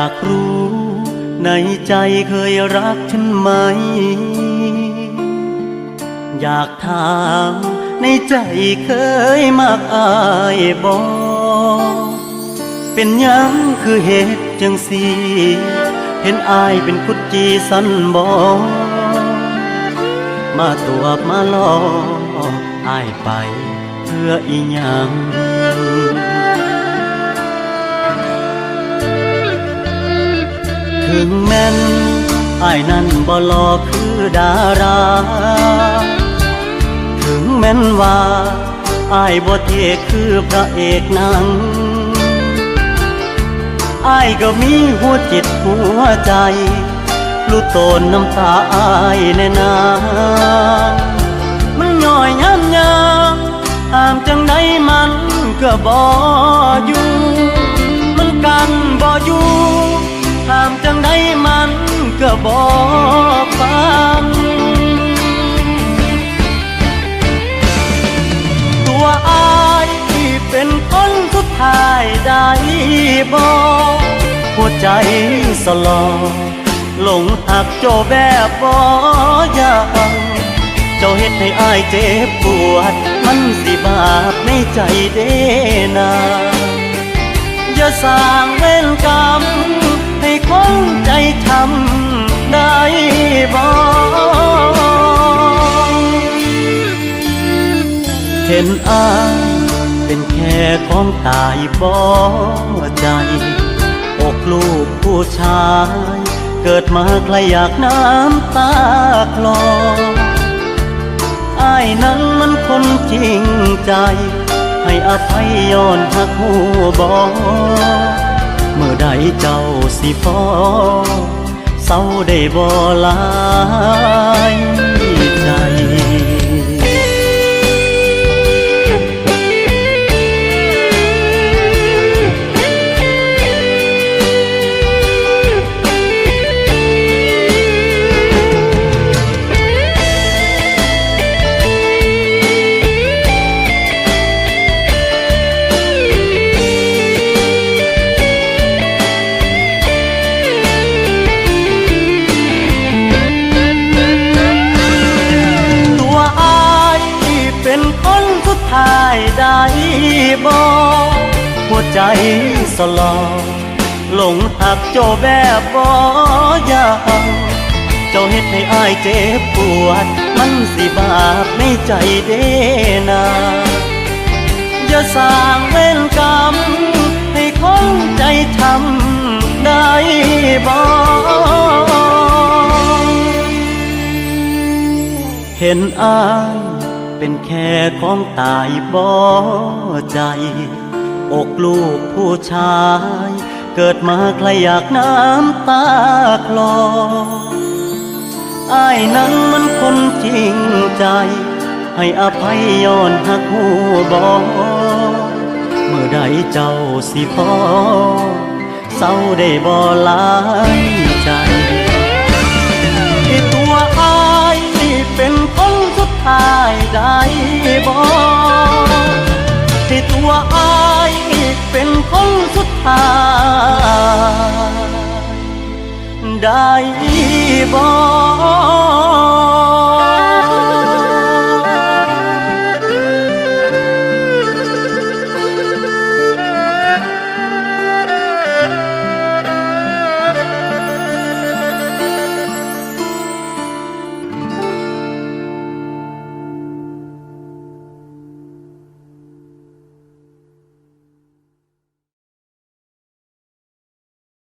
ากรู้ในใจเคยรักฉันไหม อยากถามในใจเคยมากอายบอกเป็นยังคือเหตุจังสี เห็นอายเป็นคุดจีสันบอมาตัวมาลออายไปเพื่ออีหยัง ถึงแม้นไอายนั้นบ่หลอคือดารา ถึงแม้นว่าไอายบ่เทคือพระเอกนังอายก็มีหัวจิตหัวใจรู้ตนน้ำตาอายแน่นามันย่อยย้ำยามตามจังใดมันก็บ่อยู่ ก็บ่ฟัง ตัวอายที่เป็นคนสุดท้ายได้บอกหัวใจสลอหลงหักโจแบบบอยางเจ้าเฮ็ดให้อายเจ็บปวด มันสิบาปในใจเด้นาอย่าสร้างเวรกรรมให้คนใจ ได้บ่เห็นอายเป็นแค่ของตายบ่ใจอกลูกผู้ชาย เกิดมาใครอยากน้ำตาคลออายนั้นมันคนจริงใจ ให้อภัยย้อนหักหูบอเมื่อใดเจ้าสิพอ เศร้าได้บ่หลายใจ ได้บอกหัวใจสลอหลงหักเจ้าแบบบอยางเจ้าเฮ็ดให้อายเจ็บปวด มันสิบาปในใจเด้นาอย่าสร้างเวรกรรมให้คนใจช้ำได้บ่เห็นอาย เป็นแค่ของตายบ่ใจ อกลูกผู้ชาย เกิดมาใครอยากน้ำตาคลออายนั้นมันคนจริงใจ ให้อภัยย้อนหักหูบอเมื่อใดเจ้าสิพอเศร้าได้บ่หลายใจ บอที่ตัวอายเป็นคนสุดท้าย ได้บอก